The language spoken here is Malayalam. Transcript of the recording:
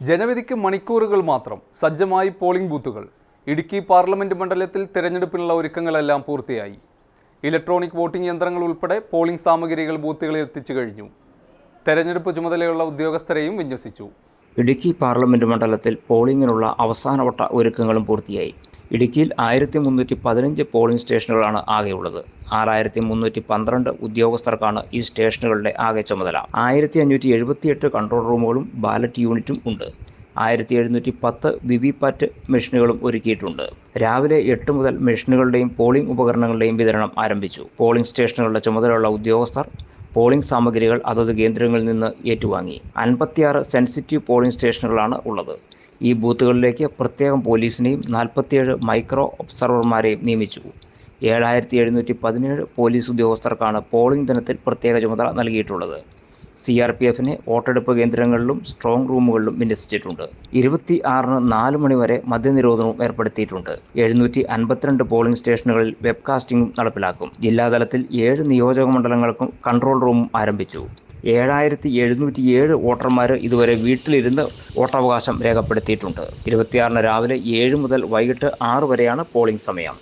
ജനവിധിക്ക് മണിക്കൂറുകൾ മാത്രം സജ്ജമായി പോളിംഗ് ബൂത്തുകൾ ഇടുക്കി പാർലമെന്റ് മണ്ഡലത്തിൽ തെരഞ്ഞെടുപ്പിനുള്ള ഒരുക്കങ്ങളെല്ലാം പൂർത്തിയായി. ഇലക്ട്രോണിക് വോട്ടിംഗ് യന്ത്രങ്ങൾ ഉൾപ്പെടെ പോളിംഗ് സാമഗ്രികൾ ബൂത്തുകളിൽ എത്തിച്ചു കഴിഞ്ഞു. തെരഞ്ഞെടുപ്പ് ചുമതലയുള്ള ഉദ്യോഗസ്ഥരെയും വിന്യസിച്ചു. ഇടുക്കി പാർലമെന്റ് മണ്ഡലത്തിൽ പോളിംഗിനുള്ള അവസാനവട്ട ഒരുക്കങ്ങളും പൂർത്തിയായി. ഇടുക്കിയിൽ ആയിരത്തി മുന്നൂറ്റി പതിനഞ്ച് പോളിംഗ് സ്റ്റേഷനുകളാണ് ആകെയുള്ളത്. ആറായിരത്തി മുന്നൂറ്റി പന്ത്രണ്ട് ഉദ്യോഗസ്ഥർക്കാണ് ഈ സ്റ്റേഷനുകളുടെ ആകെ ചുമതല. ആയിരത്തി അഞ്ഞൂറ്റി എഴുപത്തിയെട്ട് കൺട്രോൾ റൂമുകളും ബാലറ്റ് യൂണിറ്റും ഉണ്ട്. ആയിരത്തി എഴുന്നൂറ്റി പത്ത് വിവിപാറ്റ് മെഷീനുകളും ഒരുക്കിയിട്ടുണ്ട്. രാവിലെ എട്ട് മുതൽ മെഷീനുകളുടെയും പോളിംഗ് ഉപകരണങ്ങളുടെയും വിതരണം ആരംഭിച്ചു. പോളിംഗ് സ്റ്റേഷനുകളുടെ ചുമതലയുള്ള ഉദ്യോഗസ്ഥർ പോളിംഗ് സാമഗ്രികൾ അതത് കേന്ദ്രങ്ങളിൽ നിന്ന് ഏറ്റുവാങ്ങി. അൻപത്തിയാറ് സെൻസിറ്റീവ് പോളിംഗ് സ്റ്റേഷനുകളാണ് ഉള്ളത്. ഈ ബൂത്തുകളിലേക്ക് പ്രത്യേകം പോലീസിനെയും നാൽപ്പത്തിയേഴ് മൈക്രോ ഒബ്സർവർമാരെയും നിയമിച്ചു. ഏഴായിരത്തി എഴുന്നൂറ്റി പതിനേഴ് പോലീസ് ഉദ്യോഗസ്ഥർക്കാണ് പോളിംഗ് ദിനത്തിൽ പ്രത്യേക ചുമതല നൽകിയിട്ടുള്ളത്. സി ആർ പി എഫിനെ വോട്ടെടുപ്പ് കേന്ദ്രങ്ങളിലും സ്ട്രോങ് റൂമുകളിലും വിന്യസിച്ചിട്ടുണ്ട്. ഇരുപത്തി ആറിന് നാല് മണിവരെ മദ്യനിരോധനവും ഏർപ്പെടുത്തിയിട്ടുണ്ട്. എഴുന്നൂറ്റി അൻപത്തിരണ്ട് പോളിംഗ് സ്റ്റേഷനുകളിൽ വെബ്കാസ്റ്റിംഗും നടപ്പിലാക്കും. ജില്ലാതലത്തിൽ ഏഴ് നിയോജക മണ്ഡലങ്ങൾക്കും കൺട്രോൾ റൂമും ആരംഭിച്ചു. ഏഴായിരത്തി എഴുന്നൂറ്റി ഏഴ് വോട്ടർമാർ ഇതുവരെ വീട്ടിലിരുന്ന് വോട്ടവകാശം രേഖപ്പെടുത്തിയിട്ടുണ്ട്. ഇരുപത്തിയാറിന് രാവിലെ ഏഴ് മുതൽ വൈകിട്ട് ആറ് വരെയാണ് പോളിംഗ് സമയം.